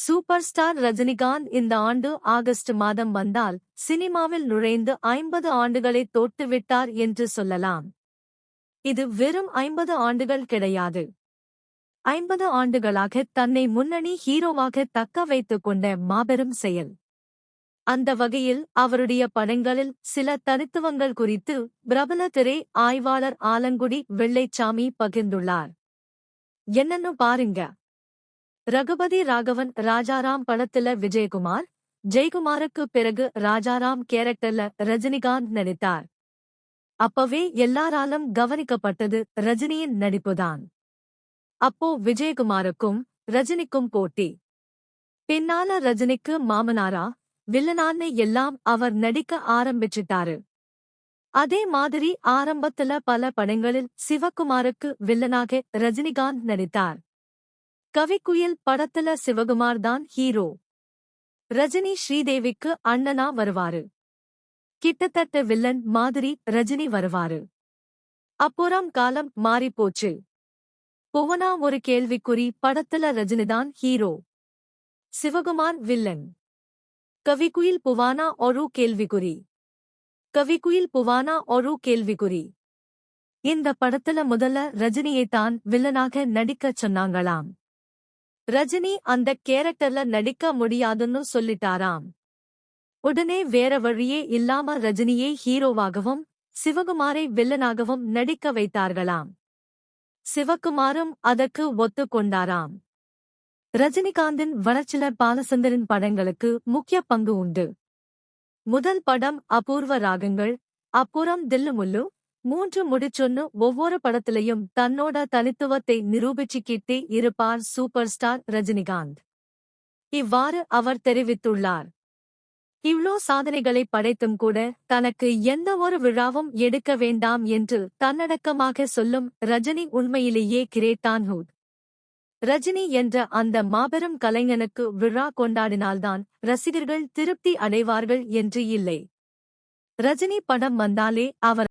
Super star Rajinikanth இந்த ஆண்டு August மாதம் வந்தால் சினிமாவில் நுழைந்து ஐம்பது ஆண்டுகளை தோட்டுவிட்டார் என்று சொல்லலாம். இது வெறும் ஐம்பது ஆண்டுகள் கிடையாது. ஐம்பது ஆண்டுகளாக தன்னை முன்னணி ஹீரோவாக தக்க வைத்துக் கொண்ட மாபெரும் செயல். அந்த வகையில் அவருடைய படங்களில் சில தனித்துவங்கள் குறித்து பிரபல திரை ஆய்வாளர் ஆலங்குடி வெள்ளைச்சாமி பகிர்ந்துள்ளார். என்னன்னு பாருங்க. ரகுபதி ராகவன் ராஜாராம் படத்துல விஜயகுமார் ஜெயக்குமாருக்கு பிறகு ராஜாராம் கேரக்டர்ல ரஜினிகாந்த் நடித்தார். அப்பவே எல்லாராலும் கவனிக்கப்பட்டது ரஜினியின் நடிப்புதான். அப்போ விஜயகுமாருக்கும் ரஜினிக்கும் போட்டி. பின்னால ரஜினிக்கு மாமனாரா வில்லனான்னு எல்லாம் அவர் நடிக்க ஆரம்பிச்சிட்டாரு. அதே மாதிரி ஆரம்பத்துல பல படங்களில் சிவகுமாருக்கு வில்லனாக ரஜினிகாந்த் நடித்தார். கவிக்குயில் படத்துல சிவகுமார் தான் ஹீரோ. ரஜினி ஸ்ரீதேவிக்கு அண்ணனா வருவாரு. கிட்டத்தட்ட வில்லன் மாதிரி ரஜினி வருவாரு. அப்புறம் காலம் மாறிப்போச்சு. புவனா ஒரு கேள்விக்குறி படத்துல ரஜினிதான் ஹீரோ. சிவகுமார் வில்லன். கவிக்குயில் புவானா ஒரு கேள்விக்குறி. கவிக்குயில் புவானா ஒரு கேள்விக்குறி. இந்த படத்துல முதல்ல ரஜினியைத்தான் வில்லனாக நடிக்கச் சொன்னாங்களாம். ரஜினி அந்த கேரக்டர்ல நடிக்க முடியாதுன்னு சொல்லிட்டாராம். உடனே வேற வழியே இல்லாம ரஜினியை ஹீரோவாகவும் சிவகுமாரை வில்லனாகவும் நடிக்க வைத்தார்களாம். சிவகுமாரும் அதற்கு ஒத்துக்கொண்டாராம். ரஜினிகாந்தின் வளர்ச்சிலர் பாலசந்தரின் படங்களுக்கு முக்கிய பங்கு உண்டு. முதல் படம் அபூர்வ ராகங்கள் அப்புறம் தில்லுமுல்லு மூன்று முடிச்சொன்னு ஒவ்வொரு படத்திலையும் தன்னோட தனித்துவத்தை நிரூபிச்சுக்கிட்டே இருப்பார் சூப்பர் ஸ்டார் ரஜினிகாந்த். இவ்வாறு அவர் தெரிவித்துள்ளார். இவ்ளோ சாதனைகளை படைத்தும் கூட தனக்கு எந்த ஒரு விழாவும் எடுக்க வேண்டாம் என்று தன்னடக்கமாக சொல்லும் ரஜினி உண்மையிலேயே கிரேட்டான்ஹூட் ரஜினி என்ற அந்த மாபெரும் கலைஞனுக்கு விழா கொண்டாடினால்தான் ரசிகர்கள் திருப்தி அடைவார்கள் என்று இல்லை. ரஜினி படம் வந்தாலே அவர்